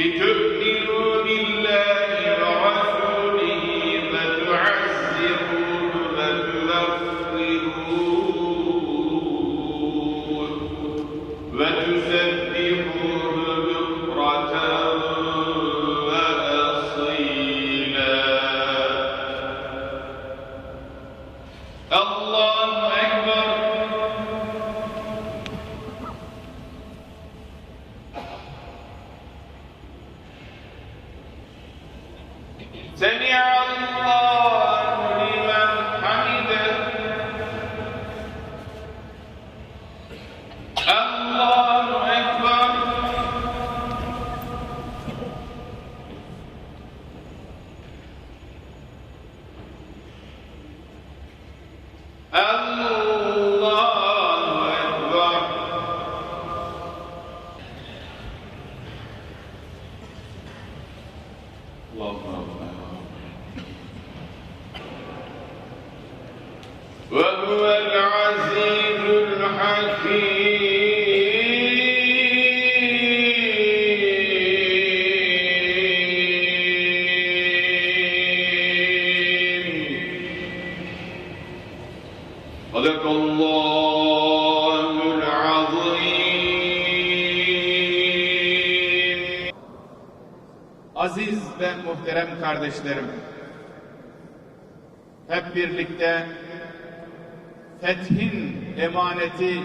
They took me Um, muhterem kardeşlerim, hep birlikte fethin emaneti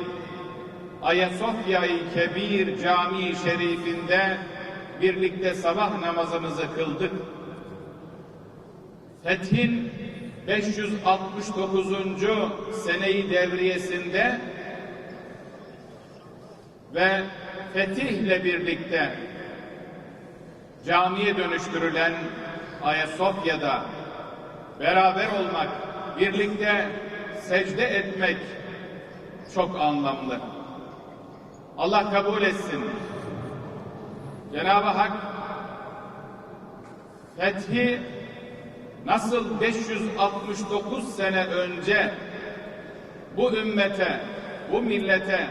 Ayasofya-i Kebir Camii Şerifinde birlikte sabah namazımızı kıldık. Fethin 569. seneyi devriyesinde ve fetihle birlikte camiye dönüştürülen Ayasofya'da beraber olmak, birlikte secde etmek çok anlamlı. Allah kabul etsin. Cenab-ı Hak fethi nasıl 569 sene önce bu ümmete, bu millete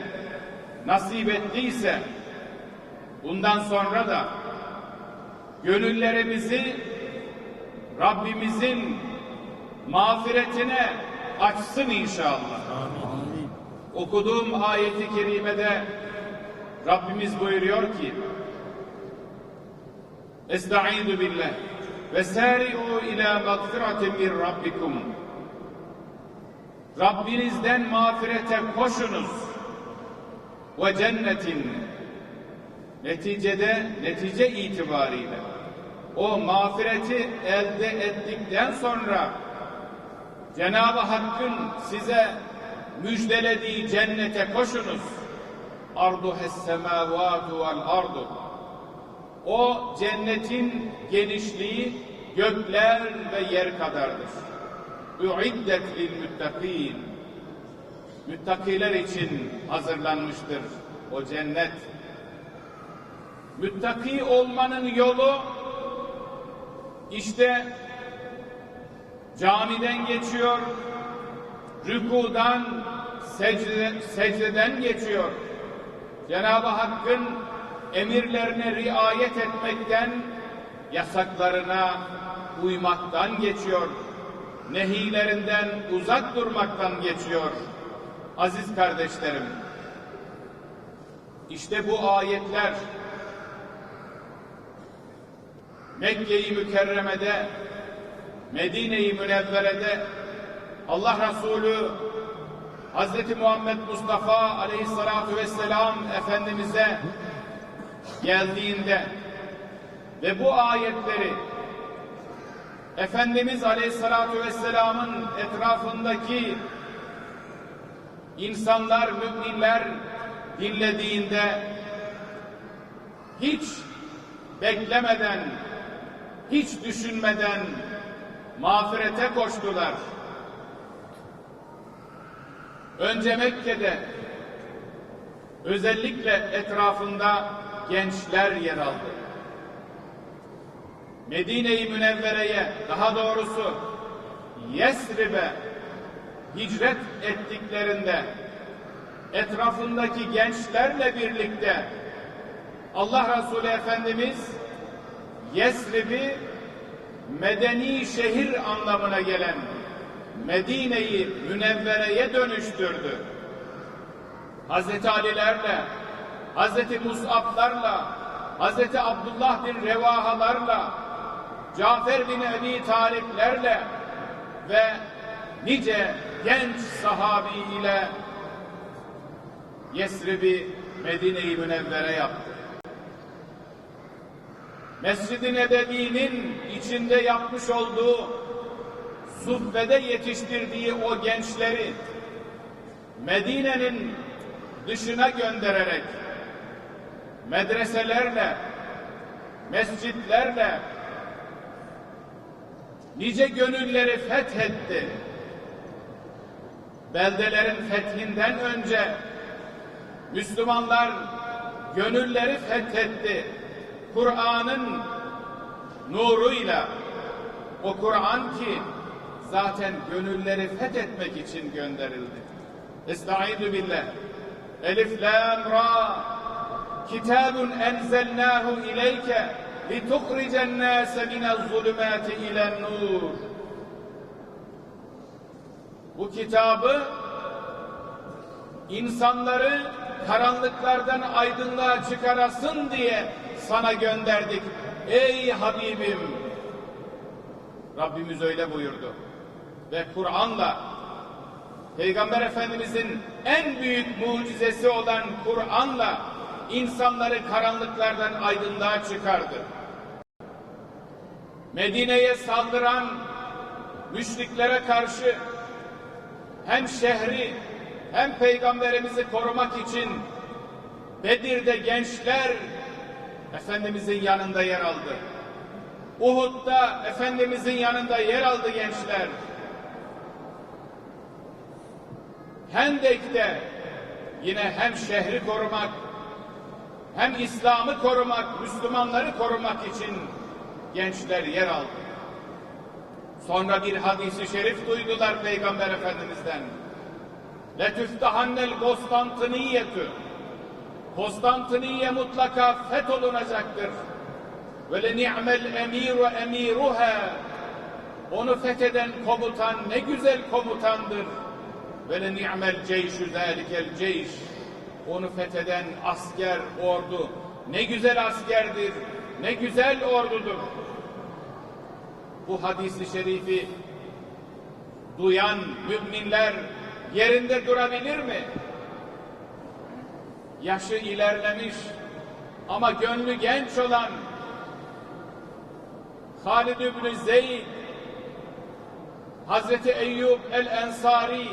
nasip ettiyse bundan sonra da gönüllerimizi Rabbimizin mağfiretine açsın inşallah. Okuduğum ayeti kerimede Rabbimiz buyuruyor ki Estaizu billah ve sari'u ila magfiratin min rabbikum. Rabbinizden mağfirete koşunuz ve cennetin neticede netice itibariyle o mağfireti elde ettikten sonra Cenab-ı Hakk'ın size müjdelediği cennete koşunuz. Ardu semavatu vel ardu. O cennetin genişliği gökler ve yer kadardır. Üiddet lil müttakîn. Müttakiler için hazırlanmıştır o cennet. Müttaki olmanın yolu işte camiden geçiyor, rükudan, secde, secdeden geçiyor. Cenab-ı Hakk'ın emirlerine riayet etmekten, yasaklarına uymaktan geçiyor. Nehilerinden uzak durmaktan geçiyor. Aziz kardeşlerim, işte bu ayetler Mekke-i Mükerreme'de, Medine-i Münevvere'de Allah Resulü Hz. Muhammed Mustafa Aleyhisselatü Vesselam Efendimiz'e geldiğinde ve bu ayetleri Efendimiz Aleyhisselatü Vesselam'ın etrafındaki insanlar, müminler dinlediğinde hiç beklemeden, hiç düşünmeden mağfirete koştular. Önce Mekke'de özellikle etrafında gençler yer aldı. Medine-i Münevvere'ye daha doğrusu Yesrib'e hicret ettiklerinde etrafındaki gençlerle birlikte Allah Resulü Efendimiz Yesrib'i medeni şehir anlamına gelen Medine'yi Münevvere'ye dönüştürdü. Hazreti Ali'lerle, Hazreti Mus'ab'larla, Hazreti Abdullah bin Revahalarla, Cafer bin Ebi Taliplerle ve nice genç sahabi ile Yesrib'i Medine-i Münevvere yaptı. Mescid-i Nebevi'nin içinde yapmış olduğu subbede yetiştirdiği o gençleri Medine'nin dışına göndererek medreselerle, mescitlerle nice gönülleri fethetti. Beldelerin fethinden önce Müslümanlar gönülleri fethetti. Kur'an'ın nuruyla o Kur'an ki zaten gönülleri fethetmek için gönderildi. Estaizu billah. Elif lam ra Kitabun enzelnahu ileyke lituhricen nase minel zulümati ilen nur. Bu kitabı insanları karanlıklardan aydınlığa çıkarasın diye sana gönderdik. Ey Habibim! Rabbimiz öyle buyurdu. Ve Kur'an'la Peygamber Efendimizin en büyük mucizesi olan Kur'an'la insanları karanlıklardan aydınlığa çıkardı. Medine'ye saldıran müşriklere karşı hem şehri hem peygamberimizi korumak için Bedir'de gençler Efendimizin yanında yer aldı. Uhud'da Efendimizin yanında yer aldı gençler. Hendek'te yine hem şehri korumak hem İslam'ı korumak, Müslümanları korumak için gençler yer aldı. Sonra bir hadisi şerif duydular Peygamber Efendimiz'den. Letüftahannel Konstantiniyetü. Konstantiniye mutlaka fetholunacaktır. Ve le ni'mel emiru emiruha. Onu fetheden komutan ne güzel komutandır. Ve le ni'mel ceyşü zâlikel ceyş. Onu fetheden asker, ordu ne güzel askerdir, ne güzel ordudur. Bu hadisi şerifi duyan müminler yerinde durabilir mi? Yaşı ilerlemiş ama gönlü genç olan Halid İbni Zeyd, Hazreti Eyyub el-Ensari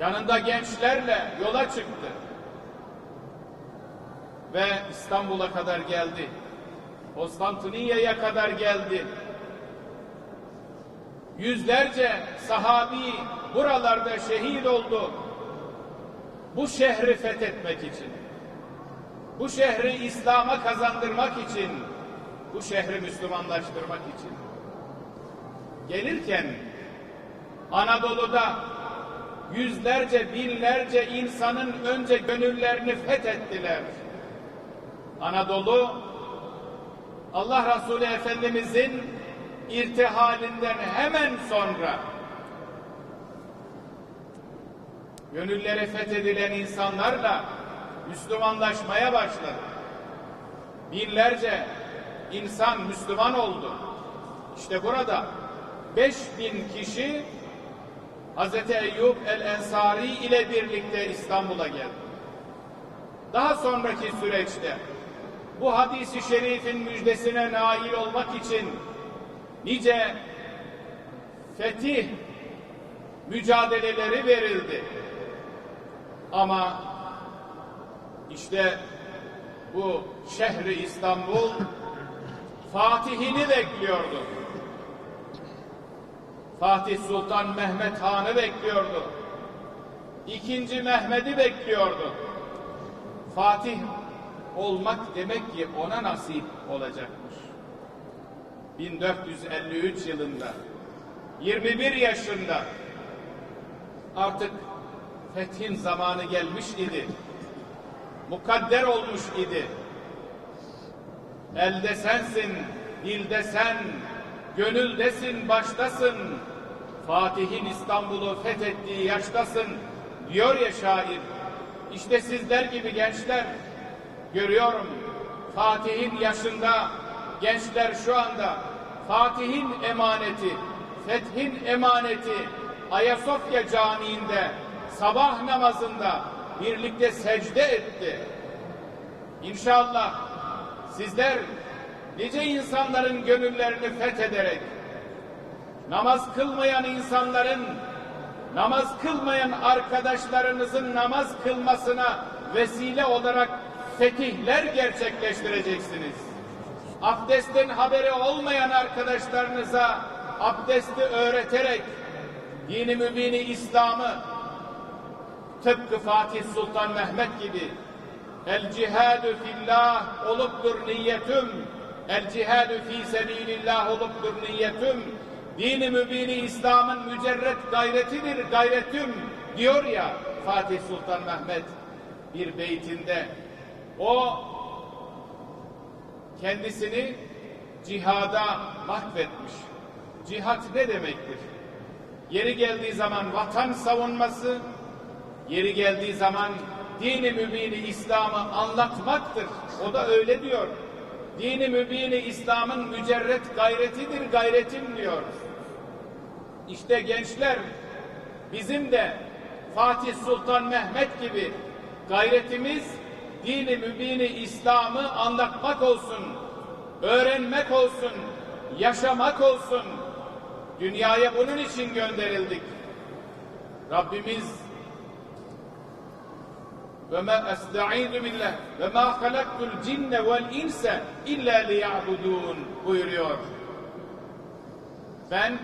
yanında gençlerle yola çıktı. Ve İstanbul'a kadar geldi. Konstantiniye'ye kadar geldi. Yüzlerce sahabi buralarda şehit oldu. Bu şehri fethetmek için. Bu şehri İslam'a kazandırmak için. Bu şehri Müslümanlaştırmak için. Gelirken Anadolu'da yüzlerce, binlerce insanın önce gönüllerini fethettiler. Anadolu Allah Resulü Efendimizin irtihalinden hemen sonra gönülleri fethedilen insanlarla Müslümanlaşmaya başladı. Binlerce insan Müslüman oldu. İşte burada 5000 kişi Hazreti Eyyub el-Ensari ile birlikte İstanbul'a geldi. Daha sonraki süreçte bu hadisi şerifin müjdesine nail olmak için nice fetih mücadeleleri verildi. Ama işte bu şehri İstanbul Fatih'ini bekliyordu. Fatih Sultan Mehmet Han'ı bekliyordu. İkinci Mehmet'i bekliyordu. Fatih olmak demek ki ona nasip olacakmış. 1453 yılında 21 yaşında artık fethin zamanı gelmiş idi. Mukadder olmuş idi. Elde sensin, dilde sen, gönüldesin, baştasın. Fatih'in İstanbul'u fethettiği yaştasın diyor ya şair. İşte sizler gibi gençler görüyorum. Fatih'in yaşında gençler şu anda Fatih'in emaneti, fethin emaneti Ayasofya Camii'nde sabah namazında birlikte secde etti. İnşallah sizler nice insanların gönüllerini fethederek namaz kılmayan insanların namaz kılmayan arkadaşlarınızın namaz kılmasına vesile olarak fetihler gerçekleştireceksiniz. Abdestin haberi olmayan arkadaşlarınıza abdesti öğreterek dini mübini İslam'ı tıpkı Fatih Sultan Mehmet gibi el cihadu fillah oluptur niyetüm el cihadu fi sebilillah oluptur niyetüm dini mübini İslam'ın mücerret gayretidir gayretüm diyor ya Fatih Sultan Mehmet bir beytinde o kendisini cihada mahvetmiş. Cihat ne demektir? Yeri geldiği zaman vatan savunması, yeri geldiği zaman dini mübini İslam'ı anlatmaktır. O da öyle diyor. Dini mübini İslam'ın mücerret gayretidir, gayretim diyor. İşte gençler bizim de Fatih Sultan Mehmet gibi gayretimiz dini mübini İslam'ı anlatmak olsun, öğrenmek olsun, yaşamak olsun. Dünyaya bunun için gönderildik. Rabbimiz ve ma estaizu billah ve ma halaktul cinne vel inse illa liya'budun buyuruyor. Ben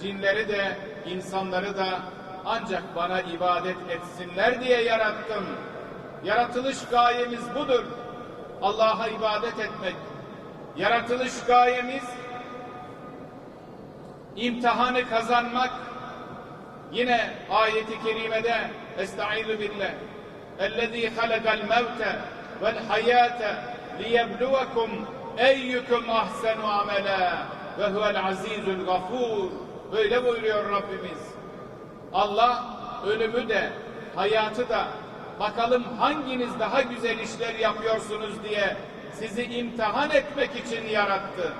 cinleri de insanları da ancak bana ibadet etsinler diye yarattım. Yaratılış gayemiz budur. Allah'a ibadet etmek. Yaratılış gayemiz imtihanı kazanmak. Yine ayeti kerimede Estaizu billah. اَلَّذ۪ي خَلَقَ الْمَوْتَ وَالْحَيَاةَ لِيَبْلُوَكُمْ اَيُّكُمْ اَحْسَنُ عَمَلًا وَهُوَ الْعَز۪يزُ الْغَفُورُ Böyle buyuruyor Rabbimiz. Allah ölümü de hayatı da bakalım hanginiz daha güzel işler yapıyorsunuz diye sizi imtihan etmek için yarattı.